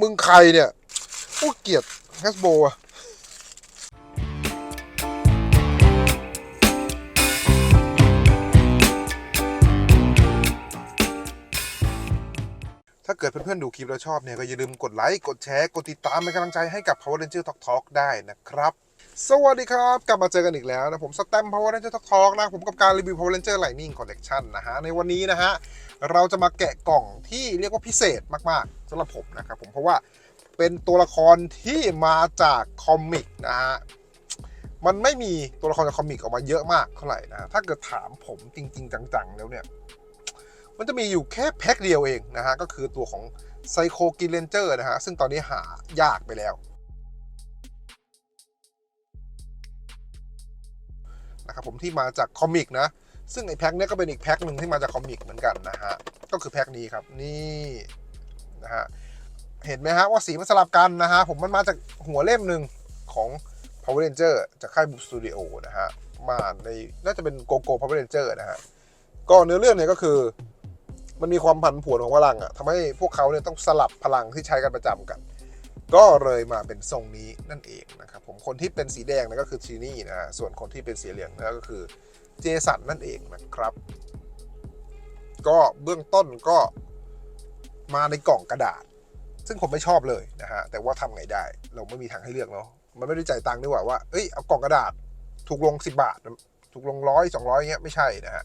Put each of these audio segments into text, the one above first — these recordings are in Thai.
มึงใครเนี่ยโอ้เกียดแฮสโบอะถ้าเกิดเพื่อนๆดูคลิปแล้วชอบเนี่ยก็อย่าลืมกดไลค์ กดแชร์ กดติดตามเป็นกำลังใจให้กับ Power Ranger Talk Talk ได้นะครับ สวัสดีครับ กลับมาเจอกันอีกแล้วนะ ผมสแตม Power Ranger Talk Talk นะ ผมกับการรีวิว Power Ranger Lightning Collection นะฮะ ในวันนี้นะฮะ เราจะมาแกะกล่องที่เรียกว่าพิเศษมากๆสำหรับผมนะครับผมเพราะว่าเป็นตัวละครที่มาจากคอมิกนะฮะมันไม่มีตัวละครจากคอมิกออกมาเยอะมากเท่าไหร่นะถ้าเกิดถามผมจริง ๆ จังๆ แล้วเนี่ย มันจะมีอยู่แค่แพ็คเดียวเองนะฮะก็คือตัวของไซโคกิเลนเจอร์นะฮะซึ่งตอนนี้หายากไปแล้วนะครับผมที่มาจากคอมิกนะ ซึ่งไอ้แพ็คเนี้ยก็เป็นอีกแพ็คหนึ่งที่มาจากคอมิกเหมือนกันนะฮะ ก็คือแพ็คนี้ครับ นี่นะฮะ เห็นไหมฮะว่าสีมันสลับกันนะฮะ ผมมันมาจากหัวเล่มหนึ่งของ Power Ranger จากค่ายบุ๊ s สตูดิโอนะฮะ มาในน่าจะเป็นโกโก้ Power Ranger นะฮะ ก็เนื้อเรื่องเนี่ยก็คือ มันมีความผันผวนของพลังอะทำให้พวกเขาเนี่ยต้องสลับพลังที่ใช้กันประจำกันก็เลยมาเป็นทรงนี้นั่นเองนะครับผมคนที่เป็นสีแดงนะก็คือชีนี่นะฮะส่วนคนที่เป็นสีเหลืองนะก็คือ เจสันนั่นเองนะครับ ก็เบื้องต้นก็มาในกล่องกระดาษ ซึ่งผมไม่ชอบเลยนะฮะ แต่ว่าทำไงได้ เราไม่มีทางให้เลือกเนาะ มันไม่ได้จ่ายตังค์ด้วยว่าว่า เอ้ย เอากล่องกระดาษ ถูกลง 10 บาท ถูกลงร้อยสองร้อยเงี้ยไม่ใช่นะฮะ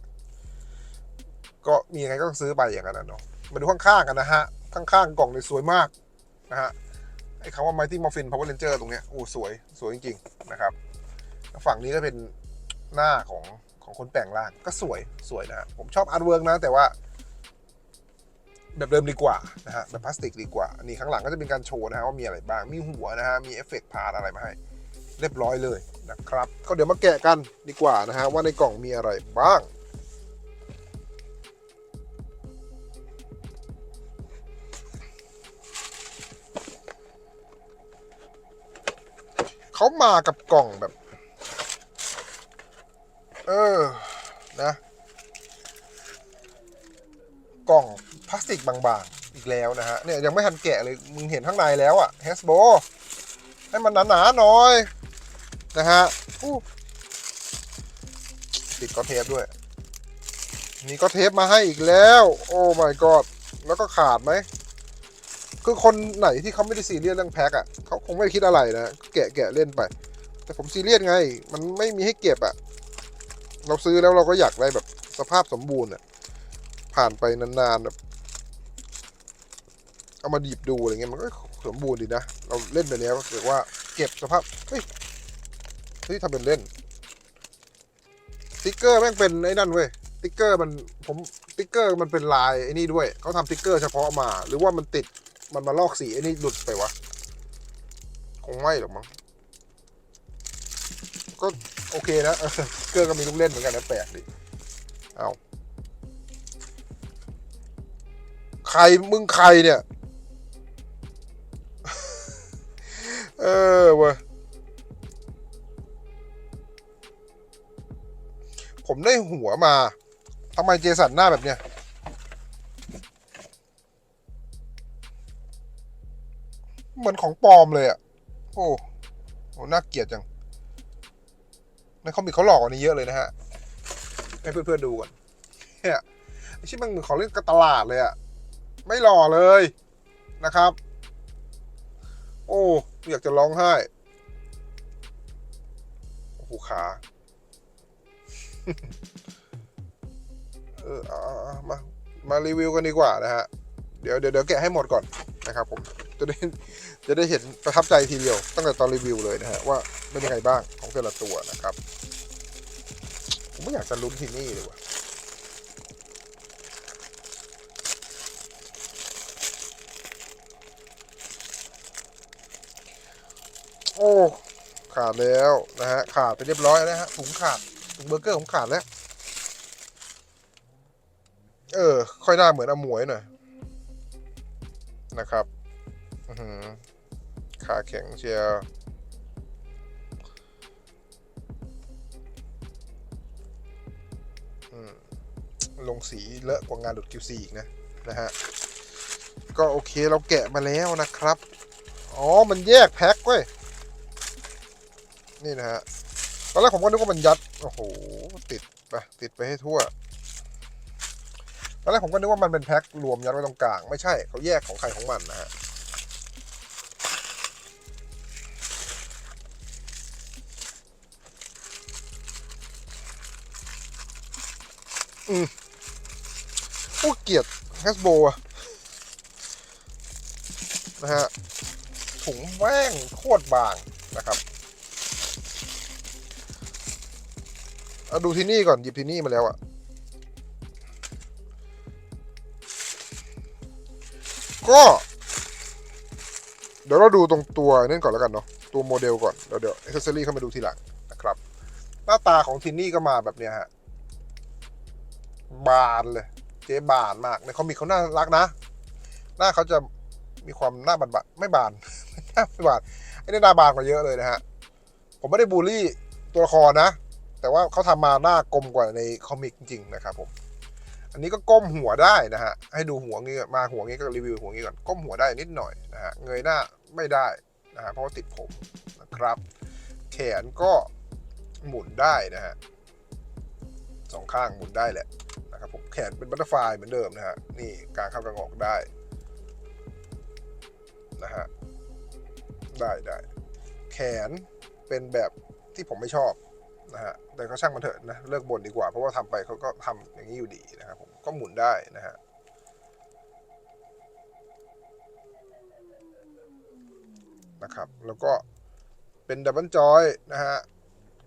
ก็มียังไงก็ต้องซื้อไปอย่างนั้นเนาะ มาดูข้างๆกันนะฮะ ข้างๆกล่องเนี่ยสวยมากนะฮะ ไอ้คำว่า Mighty Morphin Power Ranger ตรงเนี้ย โอ้ สวย สวยจริงๆ นะครับ ฝั่งนี้ก็เป็นหน้าของ ของคนแปลงร่างก็สวยสวยนะฮะผมชอบอาร์ตเวิร์กนะ แต่ว่า แบบเดิมดีกว่านะฮะแบบพลาสติกดีกว่า นี่ข้างหลังก็จะเป็นการโชว์นะฮะว่ามีอะไรบ้าง มีหัวนะฮะ มีเอฟเฟกต์พาร์อะไรมาให้ เรียบร้อยเลยนะครับ ก็เดี๋ยวมาแกะกันดีกว่านะฮะว่าในกล่องมีอะไรบ้างเขามากับกล่องแบบ เออ นะ กล่องพลาสติกบางๆ อีกแล้วนะฮะ เนี่ยยังไม่ทันแกะเลย มึงเห็นข้างในแล้วอะแฮสโบให้มันหนาๆหน่อย นะฮะติดก็เทปด้วย มีก็เทปมาให้อีกแล้ว โอ้ my god แล้วก็ขาดไหม คือคนไหนที่เขาไม่ได้ซีเรียสเรื่องแพ็คอะเขาคงไม่คิดอะไรนะ แกะแกะเล่นไป แต่ผมซีเรียสไง มันไม่มีให้เก็บอะ เราซื้อแล้วเราก็อยากได้แบบสภาพสมบูรณ์อะผ่านไปนานๆแบบเอามาดีบดูอะไรเงี้ยมันก็สมบูรณ์ดีนะ เราเล่นไปแล้วก็คือว่าเก็บสภาพ เฮ้ยเฮ้ยทำเป็นเล่นติ๊กเกอร์แม่งเป็นไอ้นั่นเว้ยติ๊กเกอร์มันผมติ๊กเกอร์มันเป็นลายไอ้นี่ด้วยเขาทำติ๊กเกอร์เฉพาะมา หรือว่ามันติดมันมาลอกสีไอ้นี่หลุดไปวะ คงไม่หรอกมั้งก็ โอเคนะเกอร์ก็มีลูกเล่นเหมือนกันนะแปลกดิเอาใครมึงใครเนี่ย เออเว้ยผมได้หัวมาทำไมเจสันหน้าแบบเนี้ยเหมือนของปลอมเลยอะ โอ้โหน่าเกลียดจัง ในคอมิกเขาหลอกกว่านี้เยอะเลยนะฮะ ให้เพื่อนๆดูก่อนเนี่ยชิมันเหมือนของเล่นกระตลาดเลยอะไม่หล่อเลยนะครับ โอ้อยากจะร้องไห้โอ้โหขาเอออมามารีวิวกันดีกว่านะฮะ เดี๋ยวเดี๋ยวแกะให้หมดก่อนนะครับผม จะได้จะได้เห็นประทับใจทีเดียว ตั้งแต่ตอนรีวิวเลยนะฮะว่าเป็นยังไงบ้างของแต่ละตัวนะครับ ผมไม่อยากจะลุ้นที่นี่เลยว่ะโอ้ ขาดแล้วนะฮะขาดไปเรียบร้อยแล้วฮะถุงขาดถุงเบอร์เกอร์ผมขาดแล้ว เออ ค่อยหน้าเหมือนอมวยหน่อยนะครับ ขาแข็งเชียวลงสีเลอะกว่างานดุด QC อีกนะ นะฮะ ก็โอเคเราแกะมาแล้วนะครับ อ๋อ มันแยกแพ็คเว้ย นี่นะฮะ ตอนแรกผมก็นึกว่ามันยัด โอ้โห ติดไปติดไปให้ทั่ว ตอนแรกผมก็นึกว่ามันเป็นแพ็ครวมยัดไว้ตรงกลาง ไม่ใช่เขาแยกของใครของมันนะฮะ อืมโอ้เกียดแฮสโบอะนะฮะ ถุงแม่งโคตรบางนะครับเอาดูที่นี่ก่อน หยิบที่นี่มาแล้วอะก็ เดี๋ยวเราดูตรงตัวนั่นก่อนแล้วกันเนาะตัวโมเดลก่อน เดี๋ยวเดี๋ยวเอเซอรี่เข้ามาดูทีหลังนะครับ หน้าตาของทินนี่ก็มาแบบเนี้ยฮะ บานเลย เจ๊บานมากในคอมิกเขาน่ารักนะ หน้าเขาจะมีความหน้าบานบานไม่บานหน้าไม่บานไอ้นี่หน้าบานกว่าเยอะเลยนะฮะ ผมไม่ได้บูลลี่ตัวละครนะ แต่ว่าเขาทำมาหน้ากลมกว่าในคอมิกจริงๆนะครับผม อันนี้ก็ก้มหัวได้นะฮะ ให้ดูหัวงี้มาหัวงี้ก็รีวิวหัวงี้ก่อน ก้มหัวได้นิดหน่อยนะฮะ เงยหน้าไม่ได้นะฮะ เพราะว่าติดผมนะครับ แขนก็หมุนได้นะฮะสองข้างหมุนได้แหละ นะครับผมแขนเป็นบัตเตอร์ไฟลายเหมือนเดิมนะฮะนี่กางเข้ากลางออกได้นะฮะได้ได้แขนเป็นแบบที่ผมไม่ชอบนะฮะแต่ก็ช่างมันเถอะนะเลิกบ่นดีกว่า เพราะว่าทำไปเขาก็ทำอย่างนี้อยู่ดีนะครับผมก็หมุนได้นะฮะนะครับแล้วก็เป็นดับเบิลจอยนะฮะ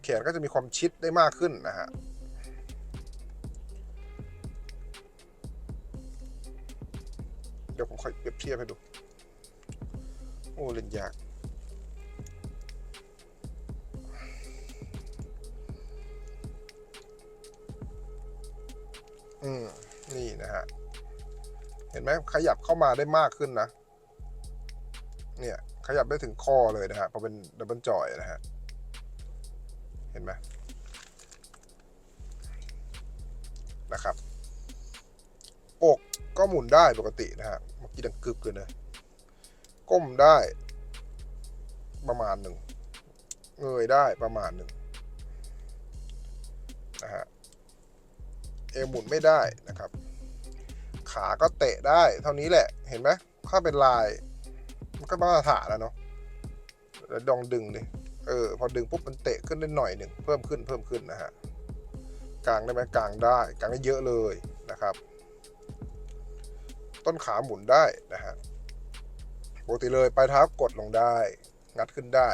แขนก็จะมีความชิดได้มากขึ้นนะฮะ เดี๋ยวผมค่อยเปรียบเทียบให้ดู โอ้เล่นยาก อืม นี่นะฮะ เห็นไหมขยับเข้ามาได้มากขึ้นนะ เนี่ย ขยับได้ถึงคอเลยนะฮะพอเป็นดับเบิลจอยนะฮะ เห็นไหมนะครับ อกก็หมุนได้ปกตินะฮะเมื่อกี้ดังกึกเลยนะก้มได้ ประมาณหนึ่งเงยได้ประมาณหนึ่งนะฮะเอวหมุนไม่ได้นะครับ ขาก็เตะได้เท่านี้แหละเห็นไหมถ้าเป็นลาย มันก็มาตรฐานแล้วเนาะแล้วดองดึงดิเออพอดึงปุ๊บมันเตะขึ้นได้หน่อยหนึ่งเพิ่มขึ้นเพิ่มขึ้นนะฮะกลางได้ไหมกลางได้กลางได้เยอะเลยนะครับ ต้นขาหมุนได้นะฮะปกติเลยปลายเท้ากดลงได้ งัดขึ้นได้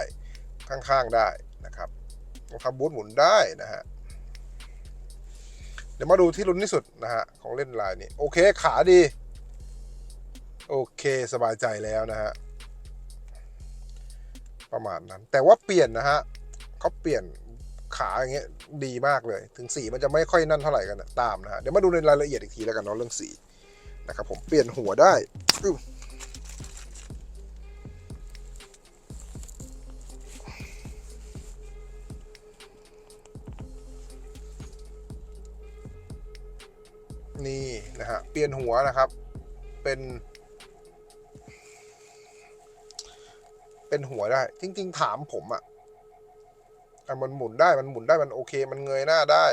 ข้างๆได้นะครับรองเท้าบูทหมุนได้นะฮะเดี๋ยวมาดูที่ลุ้นที่สุดนะฮะของเล่นลายนี้โอเคขาดี โอเคสบายใจแล้วนะฮะประมาณนั้น แต่ว่าเปลี่ยนนะฮะเขาเปลี่ยนขาอย่างเงี้ยดีมากเลย ถึงสีมันจะไม่ค่อยนั่นเท่าไหร่กันนะตามนะฮะเดี๋ยวมาดูในรายละเอียดอีกทีแล้วกันเนาะเรื่องสี นะครับผมเปลี่ยนหัวได้นี่นะฮะเปลี่ยนหัวนะครับ เป็น เป็นหัวได้ จริง ๆ ถามผมอะ่ะมันหมุนได้มันหมุนได้มันโอเค มันเงยหน้าได้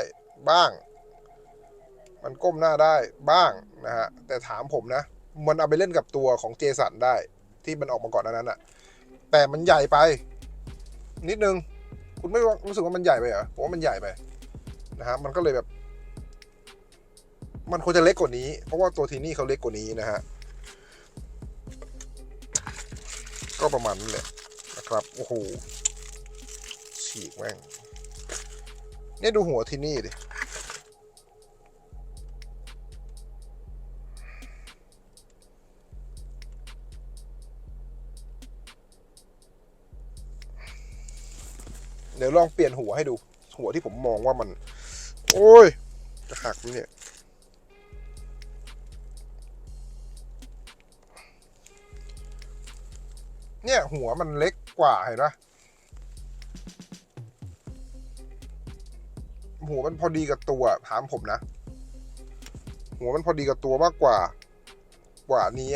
บ้าง มันก้มหน้าได้บ้างนะฮะ แต่ถามผมนะ มันเอาไปเล่นกับตัวของเจสันได้ ที่มันออกมาก่อนหนานั้นอะแต่มันใหญ่ไป นิดนึง คุณไม่รู้สึกว่ามันใหญ่ไปเหรอผมว่ามันใหญ่ไปนะฮะมันก็เลยแบบ มันควรจะเล็กกว่านี้ เพราะว่าตัวทีนี่เขาเล็กกว่านี้นะฮะก็ประมาณนั้นแหละนะครับโอ้โหฉีกแม่งเนี่ยดูหัวทีนี่ดิ เดี๋ยวลองเปลี่ยนหัวให้ดู หัวที่ผมมองว่ามัน โอ้ย จะหักไหมเนี่ย เนี่ยหัวมันเล็กกว่าเห็นปะหัวมันพอดีกับตัวถามผมนะ หัวมันพอดีกับตัวมากกว่า กว่านี้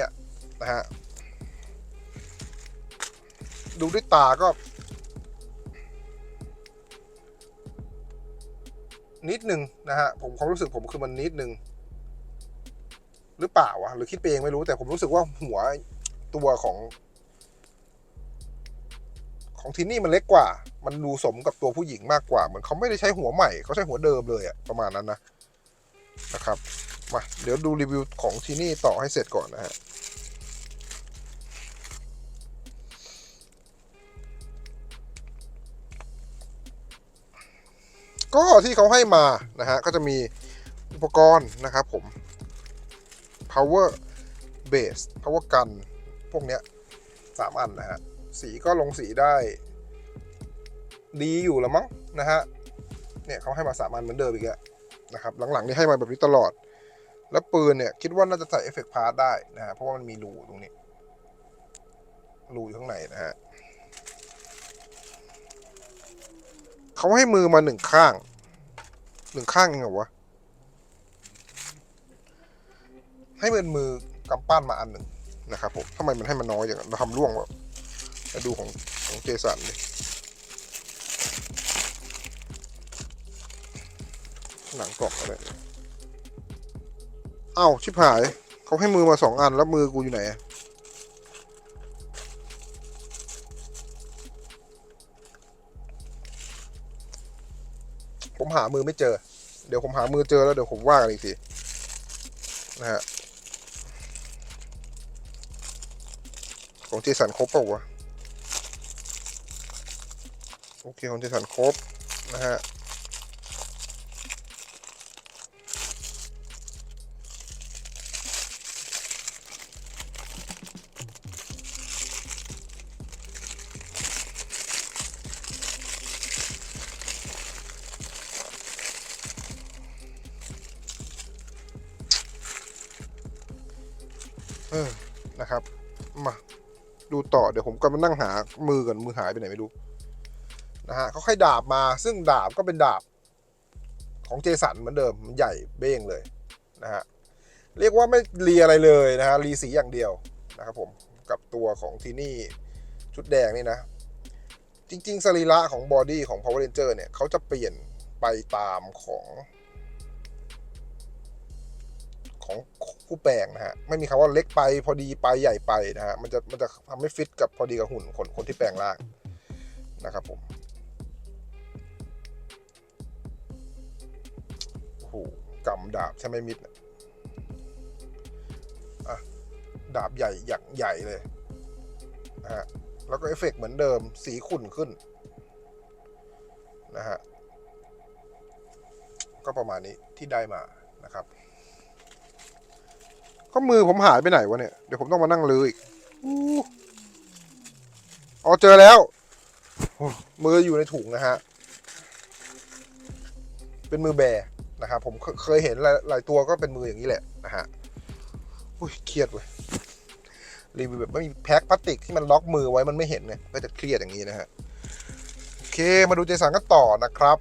นะฮะ ดูด้วยตาก็ นิดนึงนะฮะผมความรู้สึกผมคือมันนิดนึงหรือเปล่าวะหรือคิดไปเองไม่รู้แต่ผมรู้สึกว่าหัวตัวของ ของทีนี่มันเล็กกว่า มันดูสมกับตัวผู้หญิงมากกว่าเหมือนเขาไม่ได้ใช้หัวใหม่เขาใช้หัวเดิมเลยอะประมาณนั้นนะนะครับมาเดี๋ยวดูรีวิวของทีนี่ต่อให้เสร็จก่อนนะฮะ ก็ที่เขาให้มานะฮะก็จะมีอุปกรณ์นะครับผม power base power gun พวกเนี้ยสามอันนะฮะสีก็ลงสีได้ ดีอยู่ล้วมั้งนะฮะเนี่ยเขาให้มาสามอันเหมือนเดิมอีกแล้วนะครับหลังๆนี่ให้มาแบบนี้ตลอด แล้วปืนเนี่ยคิดว่าน่าจะใส่เอฟเฟกต์พาร์ทได้นะฮะเพราะว่ามันมีรูตรงนี้รูอยู่ข้างในนะฮะ เขาให้มือมาหนึ่งข้าง หนึ่งข้างเองเหรอวะ ให้เป็นมือกำปั้นมาอันหนึ่งนะครับผมทำไมมันให้มันน้อยอย่างนั้นเราทำร่วงวะมาดูของของเจสันดิหนังกล่องอะไรเอ้าชิบหาย เขาให้มือมาสองอันแล้วมือกูอยู่ไหน ผมหามือไม่เจอ เดี๋ยวผมหามือเจอแล้วเดี๋ยวผมว่ากันอีกทีนะฮะของเจสันครบเปล่าวะโอเคของเจสันครบนะฮะ เออนะครับ มาดูต่อเดี๋ยวผมก็มานั่งหามือก่อนมือหายไปไหนไม่รู้นะฮะเขาให้ดาบมาซึ่งดาบก็เป็นดาบของเจสันเหมือนเดิมมันใหญ่เบ้งเลยนะฮะเรียกว่าไม่รีอะไรเลยนะฮะรีสีอย่างเดียวนะครับผมกับตัวของทีนี่ชุดแดงนี่นะ จริง ๆสรีระของบอดี้ของ Power Ranger เนี่ยเขาจะเปลี่ยนไปตามของ ของ ผู้แปลงนะฮะไม่มีคำว่าเล็กไปพอดีไปใหญ่ไปนะฮะมันจะมันจะทำให้ฟิตกับพอดีกับหุ่นคนคนที่แปลงร่างนะครับผมโอ้โหกำดาบใช่ไหมมิดอะดาบใหญ่อยางใหญ่เลยนะฮะแล้วก็เอฟเฟกต์เหมือนเดิมสีขุ่นขึ้นนะฮะก็ประมาณนี้ที่ได้มานะครับ ก็มือผมหายไปไหนวะเนี่ย เดี๋ยวผมต้องมานั่งลืออีกอ๋อเจอแล้ว มืออยู่ในถุงนะฮะ เป็นมือแบร์นะครับผมเคยเห็นหลายตัวก็เป็นมืออย่างนี้แหละนะฮะอุ้ยเครียดเว้ยรีวิวแบบไม่มีแพ็คพลาสติกที่มันล็อกมือไว้มันไม่เห็นเนี่ยก็จะเครียดอย่างนี้นะฮะโอเคมาดูเจสันกันต่อนะครับ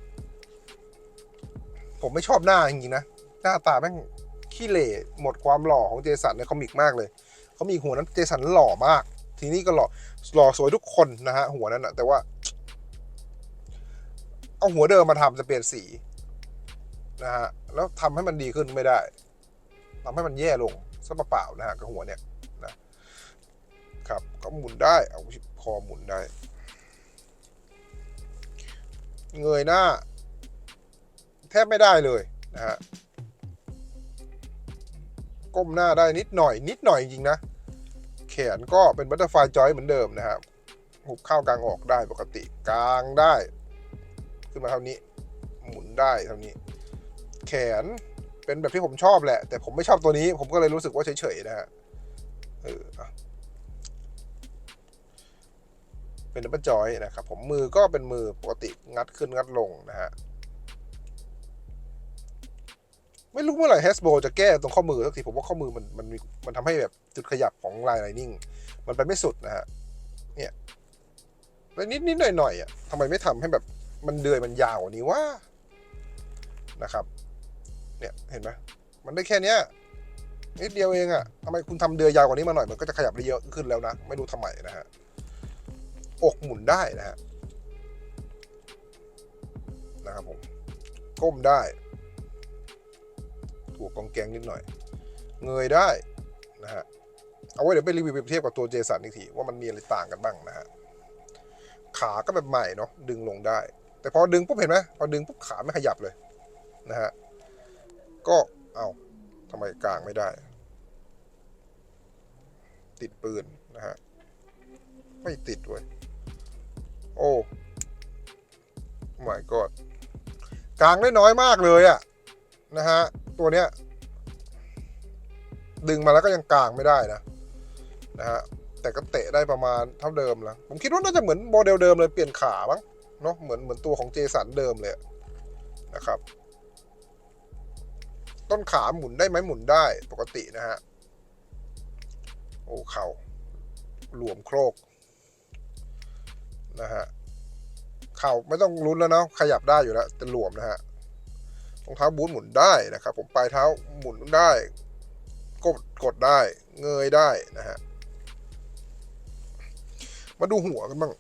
ผมไม่ชอบหน้าจริงๆนะ หน้าตาแม่ง ขี้เหร่หมดความหล่อของเจสันในคอมิกมากเลยเขามีหัวนั้นเจสันหล่อมาก ทีนี้ก็หล่อหล่อสวยทุกคนนะฮะหัวนั้นนะแต่ว่า เอาหัวเดิมมาทำจะเปลี่ยนสีนะฮะแล้วทำให้มันดีขึ้นไม่ได้ทำให้มันแย่ลงซะเปล่าๆนะฮะกับหัวเนี่ยนะครับก็หมุนได้เอาคอหมุนได้ เงยหน้า แทบไม่ได้เลยนะฮะ ก้มหน้าได้นิดหน่อย นิดหน่อยจริงๆนะ แขนก็เป็นบัตเตอร์ไฟจอยเหมือนเดิมนะครับหุบเข้ากลางออกได้ปกติกลางได้ ขึ้นมาเท่านี้ หมุนได้เท่านี้ แขนเป็นแบบที่ผมชอบแหละ แต่ผมไม่ชอบตัวนี้ ผมก็เลยรู้สึกว่าเฉยๆนะฮะเออเป็นดับเบิลจอยนะครับผมมือก็เป็นมือปกติงัดขึ้นงัดลงนะฮะ ไม่รู้เมื่อไหร่ Hasbro จะแก้ตรงข้อมือสักทีผมว่าข้อมือมันมันมีมันทำให้แบบจุดขยับของลายไลนิ่งมันไปไม่สุดนะฮะเนี่ยแล้วนิดนิดหน่อยหน่อยอะทำไมไม่ทำให้แบบมันเดือยมันยาวกว่านี้ว่านะครับ เนี่ยเห็นไหมมันได้แค่เนี้ยนิดเดียวเองอะทำไมคุณทำเดือยยาวกว่านี้มาหน่อยมันก็จะขยับได้เยอะขึ้นแล้วนะไม่รู้ทำไมนะฮะอกหมุนได้นะฮะนะครับผมก้มได้ ถูกกองแกงนิดหน่อย เงยได้นะฮะ เอาไว้เดี๋ยวไปรีวิวเปรียบเทียบกับตัวเจสันอีกทีว่ามันมีอะไรต่างกันบ้างนะฮะ ขาก็แบบใหม่เนาะดึงลงได้ แต่พอดึงปุ๊บเห็นไหมพอดึงปุ๊บขาไม่ขยับเลยนะฮะ ก็เอาทำไมกลางไม่ได้ ติดปืนนะฮะ ไม่ติดเว้ยโอ้ my god กลางได้น้อยมากเลยอะนะฮะ ตัวเนี้ย ดึงมาแล้วก็ยังกลางไม่ได้นะนะฮะแต่ก็เตะได้ประมาณเท่าเดิมแล้วผมคิดว่าน่าจะเหมือนโมเดลเดิมเลยเปลี่ยนขาบ้างเนาะเหมือนเหมือนตัวของเจสันเดิมเลยนะครับ ต้นขาหมุนได้ไหมหมุนได้ปกตินะฮะโอ้เข่าหลวมโครกนะฮะเข่าไม่ต้องลุ้นแล้วเนาะขยับได้อยู่แล้วแต่หลวมนะฮะ รองเท้าบูทหมุนได้นะครับผมปลายเท้าหมุนได้ กดกดได้เงยได้นะฮะมาดูหัวกันบ้าง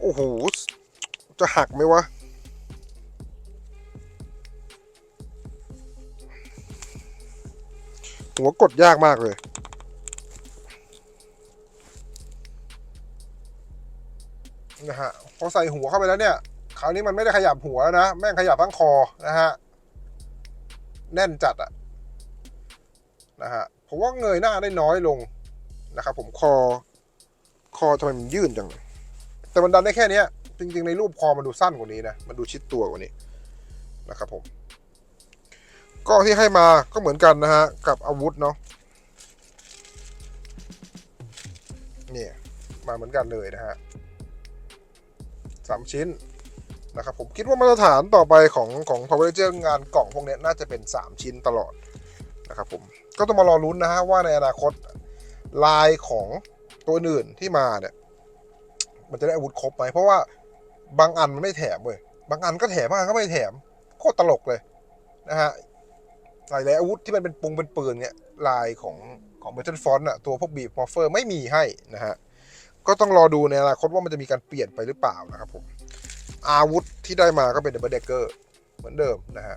โอ้โห จะหักไหมวะหัวกดยากมากเลย อใส่หัวเข้าไปแล้วเนี่ยคราวนี้มันไม่ได้ขยับหัวนะ แม่งขยับทั้งคอนะฮะแน่นจัดอะนะฮะผมว่าเงยหน้าได้น้อยลงนะครับผมคอคอทำไมมันยื่นจัง แต่มันดันได้แค่นี้จริง ๆ ในรูปคอมันดูสั้นกว่านี้นะ มันดูชิดตัวกว่านี้นะครับผมก็ที่ให้มาก็เหมือนกันนะฮะ กับอาวุธเนาะเนี่ยมาเหมือนกันเลยนะฮะ สามชิ้นนะครับผมคิดว่ามาตรฐานต่อไปของของ Power Ranger งานกล่องพวกนี้น่าจะเป็น 3 ชิ้นตลอดนะครับผมก็ต้องมารอลุ้นนะฮะว่าในอนาคตลายของตัวอื่นที่มาเนี่ยมันจะได้อาวุธครบไหมเพราะว่าบางอันมันไม่แถมเว้ยบางอันก็แถมบางอันก็ไม่แถมโคตรตลกเลยนะฮะหลายๆอาวุธที่มันเป็นปุงเป็นปืนเนี่ยลายของของเบ t เทนฟอนต์อะตัวพวกบีบมอฟเฟอร์ไม่มีให้นะฮะ ก็ต้องรอดูในอนาคตว่ามันจะมีการเปลี่ยนไปหรือเปล่านะครับผม อาวุธที่ได้มาก็เป็นเดบเดกเกอร์เหมือนเดิมนะฮะ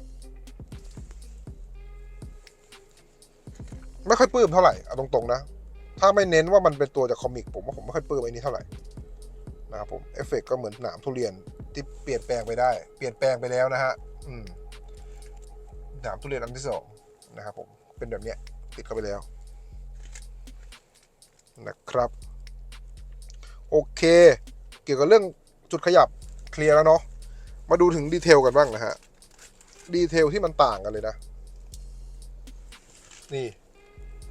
ไม่ค่อยปลื้มเท่าไหร่เอาตรงๆนะ ถ้าไม่เน้นว่ามันเป็นตัวจากคอมิกผมว่าผมไม่ค่อยปลื้มไอ้นี้เท่าไหร่นะครับผมเอฟเฟกก็เหมือนหนามทุเรียนที่เปลี่ยนแปลงไปได้ เปลี่ยนแปลงไปแล้วนะฮะอืมหนามทุเรียนอันที่สองนะครับผมเป็นแบบเนี้ยติดเข้าไปแล้วนะครับ โอเค เกี่ยวกับเรื่องจุดขยับเคลียร์แล้วเนาะมาดูถึงดีเทลกันบ้างนะฮะดีเทลที่มันต่างกันเลยนะ นี่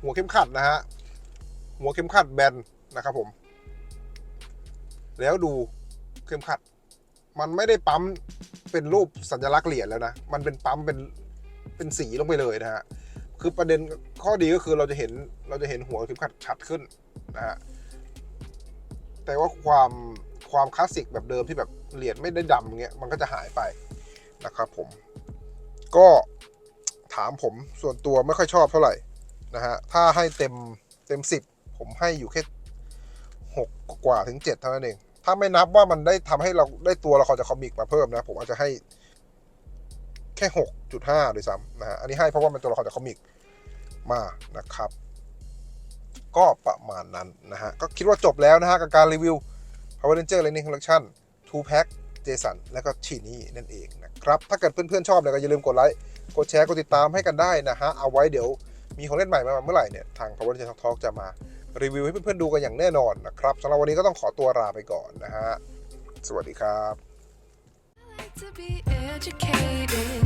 หัวเข็มขัดนะฮะหัวเข็มขัดแบนนะครับผม แล้วดูเข็มขัด มันไม่ได้ปั๊มเป็นรูปสัญลักษณ์เหรียญแล้วนะ มันเป็นปั๊มเป็นเป็นสีลงไปเลยนะฮะ คือประเด็นข้อดีก็คือเราจะเห็นเราจะเห็นหัวเข็มขัดชัดขึ้นนะฮะ แต่ว่าความความคลาสสิกแบบเดิมที่แบบเหรียญไม่ได้ดำเงี้ยมันก็จะหายไปนะครับผม ก็ถามผมส่วนตัวไม่ค่อยชอบเท่าไหร่นะฮะถ้าให้เต็มเต็มสิบผมให้อยู่แค่หกกว่าถึงเจ็ดเท่านั้นเอง ถ้าไม่นับว่ามันได้ทำให้เราได้ตัวละครจากคอมิกมาเพิ่มนะ ผมอาจจะให้แค่ 6.5ด้วยซ้ำนะฮะอันนี้ให้เพราะว่ามันตัวละครจากคอมิกมานะครับ ก็ประมาณนั้นนะฮะ ก็คิดว่าจบแล้วนะฮะ กับการรีวิว Power Ranger Lightning Collection 2 Pack เจสันและก็ชีนี่นั่นเองนะครับ ถ้าเกิดเพื่อนๆชอบเนี่ยก็อย่าลืมกดไลค์กดแชร์กดติดตามให้กันได้นะฮะ เอาไว้เดี๋ยวมีของเล่นใหม่มาเมื่อไหร่เนี่ย ทาง Power Ranger Talk Talk จะมารีวิวให้เพื่อนๆดูกันอย่างแน่นอนนะครับสำหรับวันนี้ก็ต้องขอตัวลาไปก่อนนะฮะ สวัสดีครับ to be educated,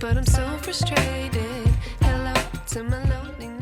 but I'm so frustrated. Hello to my lonely